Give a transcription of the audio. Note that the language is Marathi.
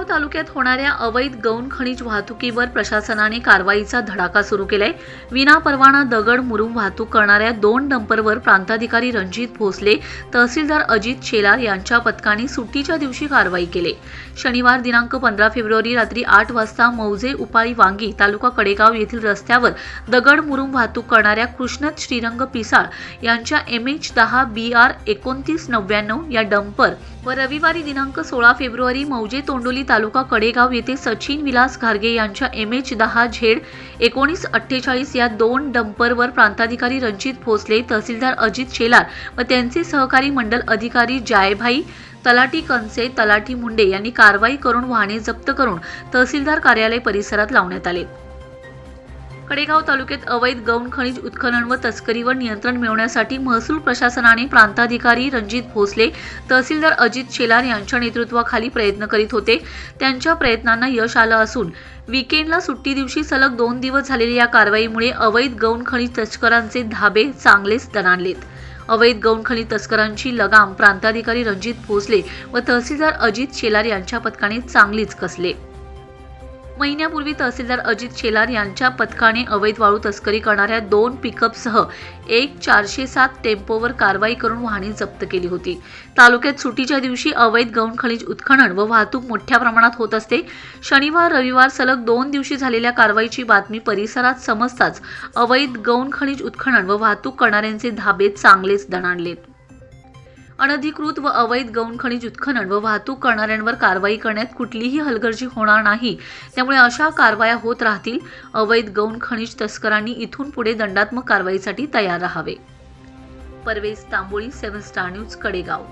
कडेगाव तालुक्यात होणाऱ्या अवैध गौण खनिज वाहतुकीवर प्रशासनाने कारवाईचा धडाका सुरू केलाय. विना परवाना दगड मुरुम वाहतूक करणाऱ्या दोन डंपरवर प्रांताधिकारी रणजित भोसले तहसीलदार अजित शेलार यांच्या पथकाने सुट्टीच्या दिवशी कारवाई केली. शनिवार दिनांक पंधरा फेब्रुवारी रात्री आठ वाजता मौजे उपाळी वांगी तालुका कडेगाव येथील रस्त्यावर दगड मुरुम वाहतूक करणाऱ्या कृष्णत श्रीरंग पिसाळ यांच्या एम एच दहा बी आर एकोणतीस नव्याण्णव या डंपर व रविवारी दिनांक सोळा फेब्रुवारी मौजे तोंडोली तालुका कडेगाव येथे सचिन विलास घारगे यांच्या एम एच दहा झेड एकोणीस अठ्ठेचाळीस या दोन डंपरवर प्रांताधिकारी रणजित भोसले तहसीलदार अजित शेलार व त्यांचे सहकारी मंडल अधिकारी जायभाई तलाठी कंसे तलाठी मुंडे यांनी कारवाई करून वाहने जप्त करून तहसीलदार कार्यालय परिसरात लावण्यात आले. कडेगाव तालुक्यात अवैध गौण खनिज उत्खनन व तस्करीवर नियंत्रण मिळवण्यासाठी महसूल प्रशासनाने प्रांताधिकारी रणजित भोसले तहसीलदार अजित शेलार यांच्या नेतृत्वाखाली प्रयत्न करीत होते. त्यांच्या प्रयत्नांना यश आलं असून विकेंडला सुट्टी दिवशी सलग दोन दिवस झालेल्या या कारवाईमुळे अवैध गौण खनिज तस्करांचे धाबे चांगलेच दणाणलेत. अवैध गौण खनिज तस्करांची लगाम प्रांताधिकारी रणजित भोसले व तहसीलदार अजित शेलार यांच्या पथकाने चांगलीच कसले. महिन्यापूर्वी तहसीलदार अजित शेलार यांच्या पथकाने अवैध वाळू तस्करी करणाऱ्या दोन पिकअपसह एक चारशे सात टेम्पोवर कारवाई करून वाहने जप्त केली होती. तालुक्यात सुटीच्या दिवशी अवैध गौण खनिज उत्खनन व वाहतूक मोठ्या प्रमाणात होत असते. शनिवार रविवार सलग दोन दिवशी झालेल्या कारवाईची बातमी परिसरात समजताच अवैध गौण खनिज उत्खनन व वाहतूक करणाऱ्यांचे धाबे चांगलेच दणाणलेत. अनधिकृत व अवैध गौण खनिज उत्खनन व वाहतूक करणाऱ्यांवर कारवाई करण्यात कुठलीही हलगर्जी होणार नाही. त्यामुळे अशा कारवाया होत राहतील. अवैध गौण खनिज तस्करांनी इथून पुढे दंडात्मक कारवाईसाठी तयार राहावे. Parvez Tamboli seven star news Kadegaon.